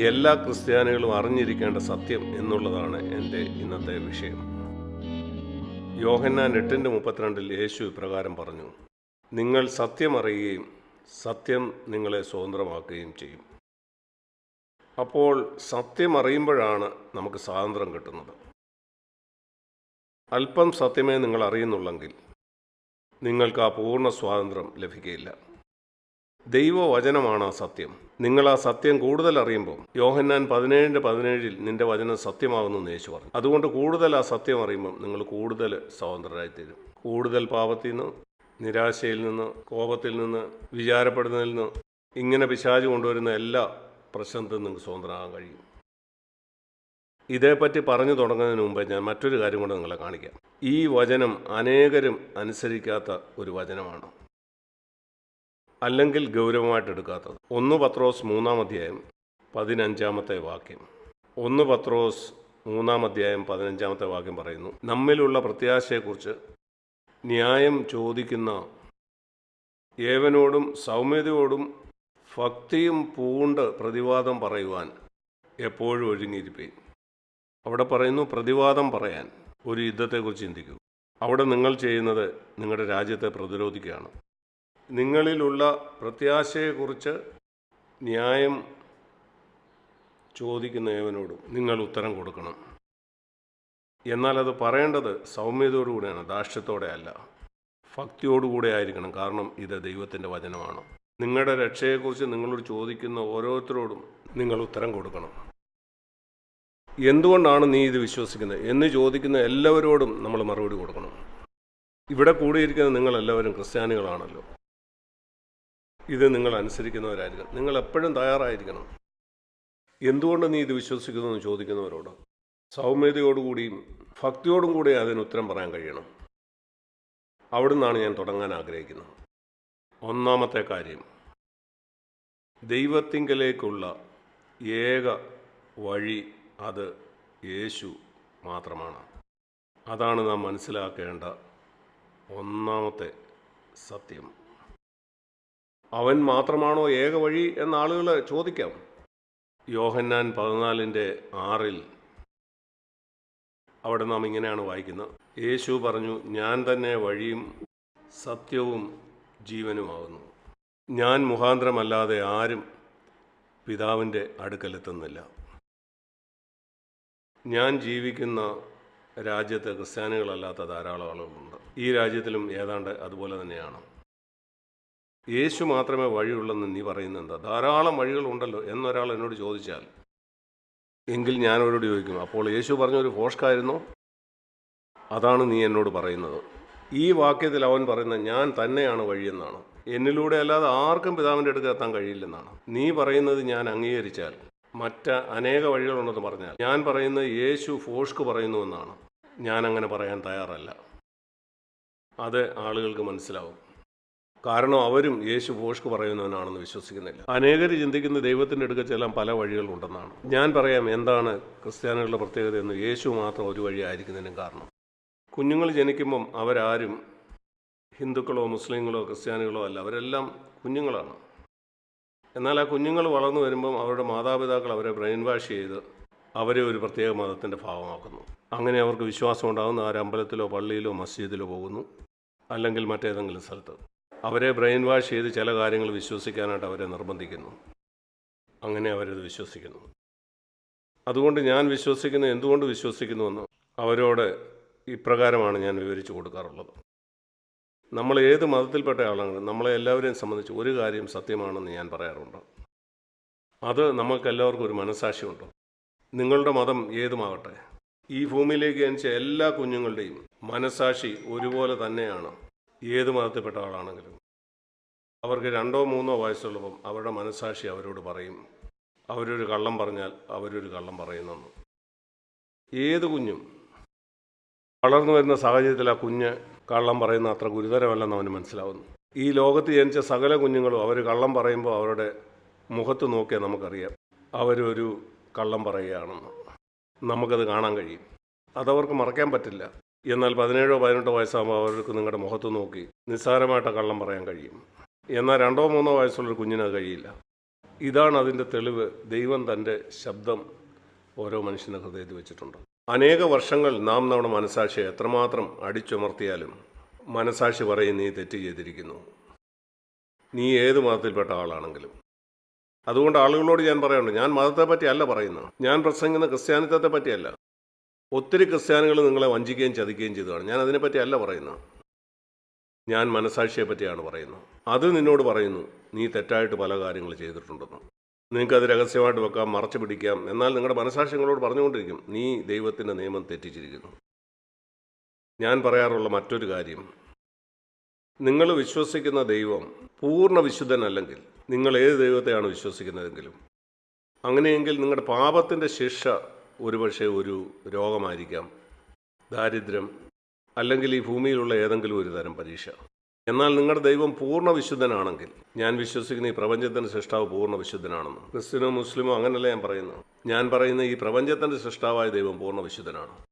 എല്ലാ ക്രിസ്ത്യാനികളും അറിഞ്ഞിരിക്കേണ്ട സത്യം എന്നുള്ളതാണ് എന്റെ ഇന്നത്തെ വിഷയം. യോഹന്നാൻ എട്ടിന്റെ മുപ്പത്തിരണ്ടിൽ യേശു ഇപ്രകാരം പറഞ്ഞു നിങ്ങൾ സത്യം അറിയുകയും സത്യം നിങ്ങളെ സ്വതന്ത്രമാക്കുകയും ചെയ്യും. അപ്പോൾ സത്യം അറിയുമ്പോഴാണ് നമുക്ക് സ്വാതന്ത്ര്യം കിട്ടുന്നത്. അല്പം സത്യമേ നിങ്ങൾ അറിയുന്നുള്ളെങ്കിൽ നിങ്ങൾക്ക് ആ പൂർണ സ്വാതന്ത്ര്യം ലഭിക്കുകയില്ല. ദൈവവചനമാണ് സത്യം? നിങ്ങൾ ആ സത്യം കൂടുതൽ അറിയുമ്പോൾ യോഹന്നാൻ പതിനേഴിന്റെ പതിനേഴിൽ നിന്റെ വചനം സത്യമാകുന്നു യേശു പറഞ്ഞു. അതുകൊണ്ട് കൂടുതൽ ആ സത്യം അറിയുമ്പോൾ നിങ്ങൾ കൂടുതൽ സ്വതന്ത്രരായിത്തീരും. കൂടുതൽ പാപത്തിൽ നിന്ന് നിരാശയിൽ നിന്ന് കോപത്തിൽ നിന്ന് വിചാരപ്പെടുന്നതിൽ നിന്ന് ഇങ്ങനെ പിശാജ് കൊണ്ടുവരുന്ന എല്ലാ പ്രശ്നത്തിൽ നിങ്ങൾക്ക് സ്വതന്ത്രമാകാൻ കഴിയും. ഇതേപ്പറ്റി പറഞ്ഞു തുടങ്ങുന്നതിന് മുമ്പ് ഞാൻ മറ്റൊരു കാര്യം കൂടെ നിങ്ങളെ കാണിക്കാം. ഈ വചനം അനേകരും അനുസരിക്കാത്ത ഒരു വചനമാണ്. അല്ലെങ്കിൽ ഗൗരവമായിട്ട് എടുക്കാത്തത്. ഒന്ന് പത്രോസ് മൂന്നാം അധ്യായം പതിനഞ്ചാമത്തെ വാക്യം. ഒന്ന് പത്രോസ് മൂന്നാം അധ്യായം പതിനഞ്ചാമത്തെ വാക്യം പറയുന്നു. നമ്മിലുള്ള പ്രത്യാശയെക്കുറിച്ച് ന്യായം ചോദിക്കുന്ന ഏവനോടും സൗമ്യതയോടും ഭക്തിയും പൂണ്ട് പ്രതിവാദം പറയുവാൻ എപ്പോഴും ഒഴുങ്ങിയിരിപ്പേ അവിടെ പറയുന്നു പ്രതിവാദം പറയാൻ. ഒരു യുദ്ധത്തെക്കുറിച്ച് ചിന്തിക്കൂ. അവിടെ നിങ്ങൾ ചെയ്യുന്നത് നിങ്ങളുടെ രാജ്യത്തെ പ്രതിരോധിക്കുകയാണ്. നിങ്ങളിലുള്ള പ്രത്യാശയെക്കുറിച്ച് ന്യായം ചോദിക്കുന്ന ഏവനോടും നിങ്ങൾ ഉത്തരം കൊടുക്കണം. എന്നാൽ അത് പറയേണ്ടത് സൗമ്യതയോടുകൂടിയാണ് ദാഷ്ട്യത്തോടെ അല്ല. ഭക്തിയോടുകൂടെ ആയിരിക്കണം. കാരണം ഇത് ദൈവത്തിന്റെ വചനമാണ്. നിങ്ങളുടെ രക്ഷയെക്കുറിച്ച് നിങ്ങളോട് ചോദിക്കുന്ന ഓരോരുത്തരോടും നിങ്ങൾ ഉത്തരം കൊടുക്കണം. എന്തുകൊണ്ടാണ് നീ ഇത് വിശ്വസിക്കുന്നത്? എന്ന് ചോദിക്കുന്ന എല്ലാവരോടും നമ്മൾ മറുപടി കൊടുക്കണം. ഇവിടെ കൂടിയിരിക്കുന്ന നിങ്ങളെല്ലാവരും ക്രിസ്ത്യാനികളാണല്ലോ. ഇത് നിങ്ങൾ അനുസരിക്കുന്നവരായിരിക്കണം. നിങ്ങൾ എപ്പോഴും തയ്യാറായിരിക്കണം. എന്തുകൊണ്ട് നീ ഇത് വിശ്വസിക്കുന്നു എന്ന് ചോദിക്കുന്നവരോട്? സൗമ്യതയോടുകൂടിയും ഭക്തിയോടും കൂടി അതിന് ഉത്തരം പറയാൻ കഴിയണം. അവിടുന്നാണ് ഞാൻ തുടങ്ങാൻ ആഗ്രഹിക്കുന്നത്. ഒന്നാമത്തെ കാര്യം ദൈവത്തിങ്കലേക്കുള്ള ഏക വഴി അത് യേശു മാത്രമാണ്. അതാണ് നാം മനസ്സിലാക്കേണ്ട ഒന്നാമത്തെ സത്യം. അവൻ മാത്രമാണോ ഏക വഴി എന്ന ആളുകൾ ചോദിക്കാം. യോഹന്നാൻ പതിനാലിന്റെ ആറിൽ. അവിടെ നാം ഇങ്ങനെയാണ് വായിക്കുന്നത്. യേശു പറഞ്ഞു ഞാൻ തന്നെ വഴിയും സത്യവും ജീവനുമാകുന്നു. ഞാൻ മുഖാന്തരമല്ലാതെ ആരും പിതാവിന്റെ അടുക്കലെത്തുന്നില്ല. ഞാൻ ജീവിക്കുന്ന രാജ്യത്ത് ക്രിസ്ത്യാനികളല്ലാത്ത ധാരാളം ആളുകളുണ്ട്. ഈ രാജ്യത്തിലും ഏതാണ്ട് അതുപോലെ തന്നെയാണ്. യേശു മാത്രമേ വഴിയുള്ളെന്ന് നീ പറയുന്നുണ്ട് ധാരാളം വഴികളുണ്ടല്ലോ എന്നൊരാൾ എന്നോട് ചോദിച്ചാൽ എങ്കിൽ ഞാൻ അവരോട് ചോദിക്കും അപ്പോൾ യേശു പറഞ്ഞൊരു ഫോഷ്കായിരുന്നു? അതാണ് നീ എന്നോട് പറയുന്നത്. ഈ വാക്യത്തിൽ അവൻ പറയുന്നത് ഞാൻ തന്നെയാണ് വഴിയെന്നാണ്. എന്നിലൂടെ അല്ലാതെ ആർക്കും പിതാവിന്റെ അടുത്ത് എത്താൻ കഴിയില്ലെന്നാണ്. നീ പറയുന്നത് ഞാൻ അംഗീകരിച്ചാൽ മറ്റ് അനേക വഴികളുണ്ടെന്ന് പറഞ്ഞാൽ ഞാൻ പറയുന്നത് യേശു ഫോഷ്ക്ക് പറയുന്നുവെന്നാണ് ഞാൻ അങ്ങനെ പറയാൻ തയ്യാറല്ല. അത് ആളുകൾക്ക് മനസ്സിലാവും. കാരണം അവരും യേശു ഫോഷ്ക്ക് പറയുന്നവനാണെന്ന് വിശ്വസിക്കുന്നില്ല. അനേകർ ചിന്തിക്കുന്ന ദൈവത്തിന്റെ അടുക്ക ചെല്ലാൻ പല വഴികളുണ്ടെന്നാണ്. ഞാൻ പറയാം എന്താണ് ക്രിസ്ത്യാനികളുടെ പ്രത്യേകത എന്ന് യേശു മാത്രം ഒരു വഴിയായിരിക്കുന്നതിനും കാരണം. കുഞ്ഞുങ്ങൾ ജനിക്കുമ്പം അവരാരും ഹിന്ദുക്കളോ മുസ്ലിങ്ങളോ ക്രിസ്ത്യാനികളോ അല്ല അവരെല്ലാം കുഞ്ഞുങ്ങളാണ്. എന്നാൽ ആ കുഞ്ഞുങ്ങൾ വളർന്നു വരുമ്പം അവരുടെ മാതാപിതാക്കൾ അവരെ ബ്രെയിൻ വാഷ് ചെയ്ത് അവരെ ഒരു പ്രത്യേക മതത്തിന്റെ ഭാഗമാക്കുന്നു അങ്ങനെ അവർക്ക് വിശ്വാസം ഉണ്ടാകുന്ന. ആ അമ്പലത്തിലോ പള്ളിയിലോ മസ്ജിദിലോ പോകുന്നു. അല്ലെങ്കിൽ മറ്റേതെങ്കിലും സ്ഥലത്ത്. അവരെ ബ്രെയിൻ വാഷ് ചെയ്ത് ചില കാര്യങ്ങൾ വിശ്വസിക്കാനായിട്ട് അവരെ നിർബന്ധിക്കുന്നു. അങ്ങനെ അവരത് വിശ്വസിക്കുന്നു. അതുകൊണ്ട് ഞാൻ വിശ്വസിക്കുന്നു എന്തുകൊണ്ട് വിശ്വസിക്കുന്നുവെന്ന് അവരോട് ഇപ്രകാരമാണ് ഞാൻ വിവരിച്ചു കൊടുക്കാറുള്ളത്. നമ്മൾ ഏത് മതത്തിൽപ്പെട്ട ആളാണെങ്കിലും നമ്മളെ എല്ലാവരെയും സംബന്ധിച്ച് ഒരു കാര്യം സത്യമാണെന്ന് ഞാൻ പറയാറുണ്ട്. അത് നമുക്കെല്ലാവർക്കും ഒരു മനസാക്ഷിയുണ്ട് നിങ്ങളുടെ മതം ഏതുമാകട്ടെ. ഈ ഭൂമിയിലേക്ക് ജനിച്ച എല്ലാ കുഞ്ഞുങ്ങളുടെയും മനസാക്ഷി ഒരുപോലെ തന്നെയാണ്. ഏത് മതത്തിൽപ്പെട്ട ആളാണെങ്കിലും. അവർക്ക് രണ്ടോ മൂന്നോ വയസ്സുള്ളപ്പം അവരുടെ മനസാക്ഷി അവരോട് പറയും. അവരൊരു കള്ളം പറഞ്ഞാൽ അവരൊരു കള്ളം പറയുന്നെന്ന് ഏത് കുഞ്ഞും വളർന്നു വരുന്ന സാഹചര്യത്തിൽ ആ കുഞ്ഞ് കള്ളം പറയുന്ന അത്ര ഗുരുതരമല്ലെന്ന് അവന് മനസ്സിലാവുന്നു. ഈ ലോകത്ത് ജനിച്ച സകല കുഞ്ഞുങ്ങളും അവർ കള്ളം പറയുമ്പോൾ അവരുടെ മുഖത്ത് നോക്കിയാൽ നമുക്കറിയാം അവരൊരു കള്ളം പറയുകയാണെന്ന്. നമുക്കത് കാണാൻ കഴിയും. അതവർക്ക് മറക്കാൻ പറ്റില്ല. എന്നാൽ പതിനേഴോ പതിനെട്ടോ വയസ്സാകുമ്പോൾ അവർക്ക് നിങ്ങളുടെ മുഖത്ത് നോക്കി നിസ്സാരമായിട്ട് കള്ളം പറയാൻ കഴിയും. എന്നാൽ രണ്ടോ മൂന്നോ വയസ്സുള്ളൊരു കുഞ്ഞിന് അത് കഴിയില്ല. ഇതാണ് അതിന്റെ തെളിവ്. ദൈവം തന്റെ ശബ്ദം ഓരോ മനുഷ്യന്റെ ഹൃദയത്തിൽ വെച്ചിട്ടുണ്ട്. അനേക വർഷങ്ങൾ നാം നമ്മുടെ മനസാക്ഷിയെ എത്രമാത്രം അടിച്ചുമർത്തിയാലും മനസാക്ഷി പറയും നീ തെറ്റ് ചെയ്തിരിക്കുന്നു. നീ ഏത് മതത്തിൽപ്പെട്ട ആളാണെങ്കിലും. അതുകൊണ്ട് ആളുകളോട് ഞാൻ പറയുന്നുണ്ട് ഞാൻ മതത്തെ പറ്റിയല്ല പറയുന്നത്. ഞാൻ പ്രസംഗിക്കുന്ന ക്രിസ്ത്യാനിത്വത്തെ പറ്റിയല്ല ഒത്തിരി ക്രിസ്ത്യാനികൾ നിങ്ങളെ വഞ്ചിക്കുകയും ചതിക്കുകയും ചെയ്തതാണ്. ഞാൻ അതിനെപ്പറ്റി അല്ല പറയുന്നത്. ഞാൻ മനസാക്ഷിയെ പറ്റിയാണ് പറയുന്നത്. അത് നിന്നോട് പറയുന്നു നീ തെറ്റായിട്ട് പല കാര്യങ്ങൾ ചെയ്തിട്ടുണ്ടെന്ന്. നിങ്ങൾക്കത് രഹസ്യമായിട്ട് വെക്കാം മറച്ചു പിടിക്കാം. എന്നാൽ നിങ്ങളുടെ മനസാക്ഷി നിങ്ങളോട് പറഞ്ഞുകൊണ്ടിരിക്കും നീ ദൈവത്തിന്റെ നിയമം തെറ്റിച്ചിരിക്കുന്നു. ഞാൻ പറയാറുള്ള മറ്റൊരു കാര്യം നിങ്ങൾ വിശ്വസിക്കുന്ന ദൈവം പൂർണ വിശുദ്ധനല്ലെങ്കിൽ നിങ്ങൾ ഏത് ദൈവത്തെയാണ് വിശ്വസിക്കുന്നതെങ്കിലും അങ്ങനെയെങ്കിൽ നിങ്ങളുടെ പാപത്തിന്റെ ശിക്ഷ ഒരുപക്ഷെ ഒരു രോഗമായിരിക്കാം. ദാരിദ്ര്യം അല്ലെങ്കിൽ ഈ ഭൂമിയിലുള്ള ഏതെങ്കിലും ഒരു തരം പരീക്ഷ. എന്നാൽ നിങ്ങളുടെ ദൈവം പൂർണ വിശുദ്ധനാണെങ്കിൽ ഞാൻ വിശ്വസിക്കുന്ന ഈ പ്രപഞ്ചത്തിന്റെ സൃഷ്ടാവ് പൂർണ വിശുദ്ധനാണെന്ന്. ക്രിസ്ത്യനോ മുസ്ലിമോ അങ്ങനല്ല ഞാൻ പറയുന്നത് ഞാൻ പറയുന്ന ഈ പ്രപഞ്ചത്തിന്റെ സൃഷ്ടാവായ ദൈവം പൂർണ വിശുദ്ധനാണ്.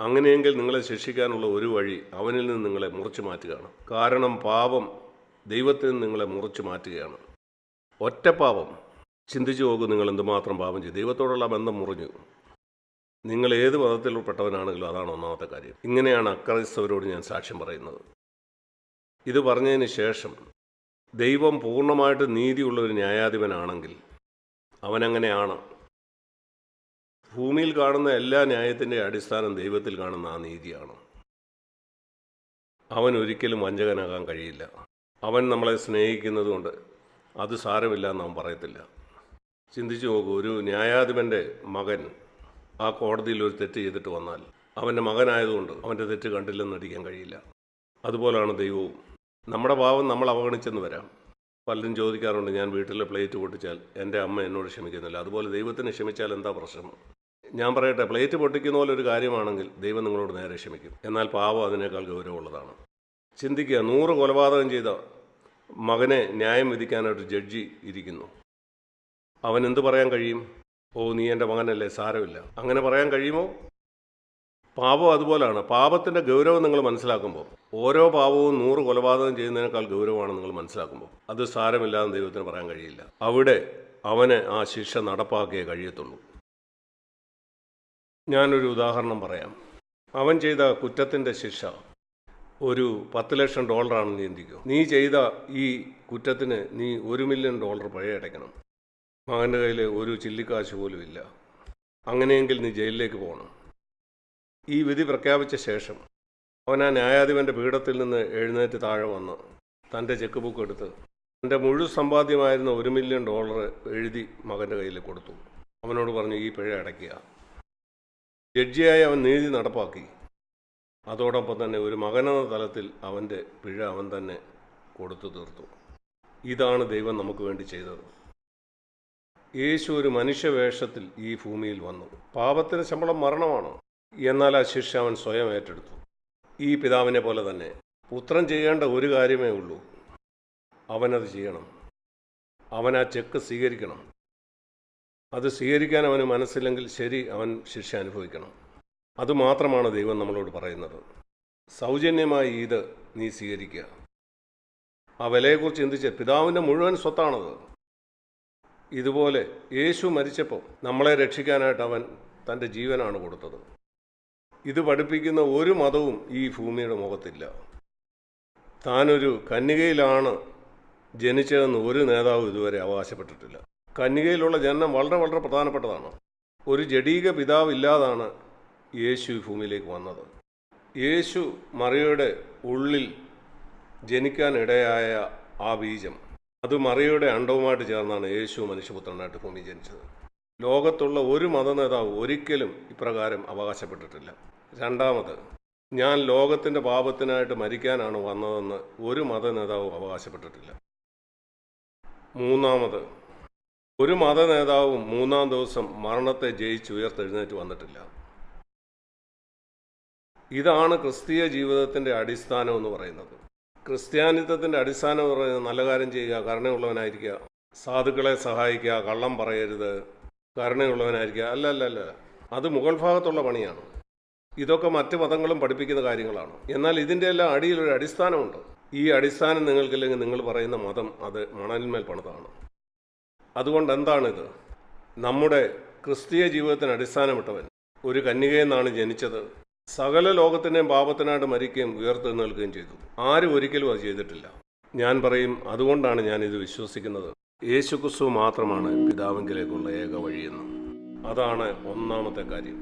അങ്ങനെയെങ്കിൽ നിങ്ങളെ ശിക്ഷിക്കാനുള്ള ഒരു വഴി അവനിൽ നിന്ന് നിങ്ങളെ മുറിച്ചു മാറ്റുകയാണ്. കാരണം പാപം ദൈവത്തിൽ നിന്ന് നിങ്ങളെ മുറിച്ചു മാറ്റുകയാണ്. ഒറ്റ പാപം ചിന്തിച്ചു നോക്കൂ നിങ്ങൾ എന്തുമാത്രം പാപം ചെയ്തു. ദൈവത്തോടുള്ള ബന്ധം മുറിഞ്ഞു. നിങ്ങൾ ഏത് മതത്തിൽപ്പെട്ടവനാണെങ്കിലും അതാണ് ഒന്നാമത്തെ കാര്യം. ഇങ്ങനെയാണ് അക്രൈസ്തവരോട് ഞാൻ സാക്ഷ്യം പറയുന്നത്. ഇത് പറഞ്ഞതിന് ശേഷം ദൈവം പൂർണമായിട്ട് നീതിയുള്ള ഒരു ന്യായാധിപനാണെങ്കിൽ അവനങ്ങനെയാണ്. ഭൂമിയിൽ കാണുന്ന എല്ലാ ന്യായത്തിന്റെ അടിസ്ഥാനം ദൈവത്തിൽ കാണുന്ന ആ നീതിയാണ്. അവൻ ഒരിക്കലും വഞ്ചകനാകാൻ കഴിയില്ല. അവൻ നമ്മളെ സ്നേഹിക്കുന്നതുകൊണ്ട് അത് സാരമില്ല എന്ന് അവൻ പറയത്തില്ല. ചിന്തിച്ചു നോക്കൂ ഒരു ന്യായാധിപന്റെ മകൻ ആ കോടതിയിൽ ഒരു തെറ്റ് ചെയ്തിട്ട് വന്നാൽ അവന്റെ മകനായതുകൊണ്ട് അവന്റെ തെറ്റ് കണ്ടില്ലെന്ന് നടിക്കാൻ കഴിയില്ല. അതുപോലാണ് ദൈവവും. നമ്മുടെ ഭാവം നമ്മൾ അവഗണിച്ചെന്ന് വരാം. പലരും ചോദിക്കാറുണ്ട് ഞാൻ വീട്ടിലെ പ്ലേറ്റ് പൊട്ടിച്ചാൽ എന്റെ അമ്മ എന്നോട് ക്ഷമിക്കുന്നില്ല. അതുപോലെ ദൈവത്തിന് ക്ഷമിച്ചാൽ എന്താ പ്രശ്നം? ഞാൻ പറയട്ടെ പ്ലേറ്റ് പൊട്ടിക്കുന്ന പോലെ ഒരു കാര്യമാണെങ്കിൽ ദൈവം നിങ്ങളോട് നേരെ ക്ഷമിക്കും. എന്നാൽ പാവം അതിനേക്കാൾ ഗൗരവമുള്ളതാണ്. ചിന്തിക്കുക നൂറ് കൊലപാതകം ചെയ്ത മകനെ ന്യായം വിധിക്കാനായിട്ട് ജഡ്ജി ഇരിക്കുന്നു. അവൻ എന്ത് പറയാൻ കഴിയും? ഓ നീ എന്റെ മകനല്ലേ സാരമില്ല. അങ്ങനെ പറയാൻ കഴിയുമോ? പാപം അതുപോലാണ്. പാപത്തിന്റെ ഗൗരവം നിങ്ങൾ മനസ്സിലാക്കുമ്പോൾ ഓരോ പാപവും നൂറ് കൊലപാതകം ചെയ്യുന്നതിനേക്കാൾ ഗൗരവമാണ് നിങ്ങൾ മനസ്സിലാക്കുമ്പോൾ. അത് സാരമില്ലാതെ ദൈവത്തിന് പറയാൻ കഴിയില്ല. അവിടെ അവന് ആ ശിക്ഷ നടപ്പാക്കിയേ കഴിയത്തുള്ളൂ. ഞാനൊരു ഉദാഹരണം പറയാം. അവൻ ചെയ്ത കുറ്റത്തിന്റെ ശിക്ഷ ഒരു പത്ത് ലക്ഷം ഡോളറാണെന്ന് ചിന്തിക്കുക നീ ചെയ്ത ഈ കുറ്റത്തിന് നീ ഒരു മില്യൺ ഡോളർ പഴയ അടയ്ക്കണം മകന്റെ കയ്യിൽ ഒരു ചില്ലിക്കാശ് പോലും ഇല്ല. അങ്ങനെയെങ്കിൽ നീ ജയിലിലേക്ക് പോകണം ഈ വിധി പ്രഖ്യാപിച്ച ശേഷം അവൻ ആ ന്യായാധിപന്റെ പീഠത്തിൽ നിന്ന് എഴുന്നേറ്റ് താഴെ വന്ന്. തന്റെ ചെക്ക് ബുക്ക് എടുത്ത് തന്റെ മുഴുവൻ സമ്പാദ്യമായിരുന്ന ഒരു മില്യൺ ഡോളർ എഴുതി മകന്റെ കയ്യിൽ കൊടുത്തു. അവനോട് പറഞ്ഞു ഈ പിഴ അടയ്ക്കുക. ജഡ്ജിയായി അവൻ നീതി നടപ്പാക്കി. അതോടൊപ്പം തന്നെ ഒരു മകനെന്ന തലത്തിൽ അവന്റെ പിഴ അവൻ തന്നെ കൊടുത്തു തീർത്തു. ഇതാണ് ദൈവം നമുക്ക് വേണ്ടി ചെയ്തത്. യേശു ഒരു മനുഷ്യവേഷത്തിൽ ഈ ഭൂമിയിൽ വന്നു. പാപത്തിന് ശമ്പളം മരണമാണോ? എന്നാൽ ആ ശിക്ഷ അവൻ സ്വയം ഏറ്റെടുത്തു. ഈ പിതാവിനെ പോലെ തന്നെ പുത്രൻ ചെയ്യേണ്ട ഒരു കാര്യമേ ഉള്ളൂ. അവനത് ചെയ്യണം. അവൻ ആ ചെക്ക് സ്വീകരിക്കണം. അത് സ്വീകരിക്കാൻ അവന് മനസ്സില്ലെങ്കിൽ ശരി അവൻ ശിക്ഷ അനുഭവിക്കണം. അതുമാത്രമാണ് ദൈവം നമ്മളോട് പറയുന്നത്. സൗജന്യമായി ഇത് നീ സ്വീകരിക്കുക. ആ വിലയെക്കുറിച്ച് ചിന്തിച്ച് പിതാവിന്റെ മുഴുവൻ സ്വത്താണത്. ഇതുപോലെ യേശു മരിച്ചപ്പോൾ നമ്മളെ രക്ഷിക്കാനായിട്ട് അവൻ തന്റെ ജീവനാണ് കൊടുത്തത്. ഇത് പഠിപ്പിക്കുന്ന ഒരു മതവും ഈ ഭൂമിയുടെ മുഖത്തില്ല. താനൊരു കന്യകയിലാണ് ജനിച്ചതെന്ന് ഒരു നേതാവ് ഇതുവരെ അവകാശപ്പെട്ടിട്ടില്ല. കന്യകയിലുള്ള ജനനം വളരെ വളരെ പ്രധാനപ്പെട്ടതാണ്. ഒരു ജഡീക പിതാവ് ഇല്ലാതാണ് യേശു ഭൂമിയിലേക്ക് വന്നത്. യേശു മറിയയുടെ ഉള്ളിൽ ജനിക്കാനിടയായ ആ ബീജം അത് മറിയയുടെ അണ്ടവുമായിട്ട് ചേർന്നാണ് യേശു മനുഷ്യപുത്രനായിട്ട് ഭൂമി ജനിച്ചത് ലോകത്തുള്ള ഒരു മത നേതാവ് ഒരിക്കലും ഇപ്രകാരം അവകാശപ്പെട്ടിട്ടില്ല. രണ്ടാമത് ഞാൻ ലോകത്തിന്റെ പാപത്തിനായിട്ട് മരിക്കാനാണ് വന്നതെന്ന് ഒരു മത നേതാവും അവകാശപ്പെട്ടിട്ടില്ല. മൂന്നാമത് ഒരു മത നേതാവും മൂന്നാം ദിവസം മരണത്തെ ജയിച്ച് ഉയർത്തെഴുന്നേറ്റ് വന്നിട്ടില്ല. ഇതാണ് ക്രിസ്തീയ ജീവിതത്തിന്റെ അടിസ്ഥാനം എന്ന് പറയുന്നത്. ക്രിസ്ത്യാനിത്വത്തിന്റെ അടിസ്ഥാനം പറയുന്നത് നല്ല കാര്യം ചെയ്യുക കരുണയുള്ളവനായിരിക്കുക. സാധുക്കളെ സഹായിക്കുക കള്ളം പറയരുത് കരുണയുള്ളവനായിരിക്കുക. അല്ല അല്ല അല്ല. അത് മുഗൾ ഭാഗത്തുള്ള പണിയാണ്. ഇതൊക്കെ മറ്റ് മതങ്ങളും പഠിപ്പിക്കുന്ന കാര്യങ്ങളാണ്. എന്നാൽ ഇതിന്റെ എല്ലാം അടിയിൽ ഒരു അടിസ്ഥാനമുണ്ട്. ഈ അടിസ്ഥാനം നിങ്ങൾക്കില്ലെങ്കിൽ നിങ്ങൾ പറയുന്ന മതം അത് മണലിന്മേൽ പണിതാണ്. അതുകൊണ്ട് എന്താണിത് നമ്മുടെ ക്രിസ്തീയ ജീവിതത്തിന് അടിസ്ഥാനമിട്ടവൻ ഒരു കന്യകയെന്നാണ് ജനിച്ചത്. സകല ലോകത്തിന്റെയും പാപത്തിനായിട്ട് മരിക്കുകയും ഉയർത്തെഴുന്നേൽക്കുകയും ചെയ്തു. ആരും ഒരിക്കലും അത് ചെയ്തിട്ടില്ല. ഞാൻ പറയും അതുകൊണ്ടാണ് ഞാൻ ഇത് വിശ്വസിക്കുന്നത്. യേശുക്രിസ്തു മാത്രമാണ് പിതാവിങ്കിലേക്കുള്ള ഏക വഴിയെന്ന്. അതാണ് ഒന്നാമത്തെ കാര്യം.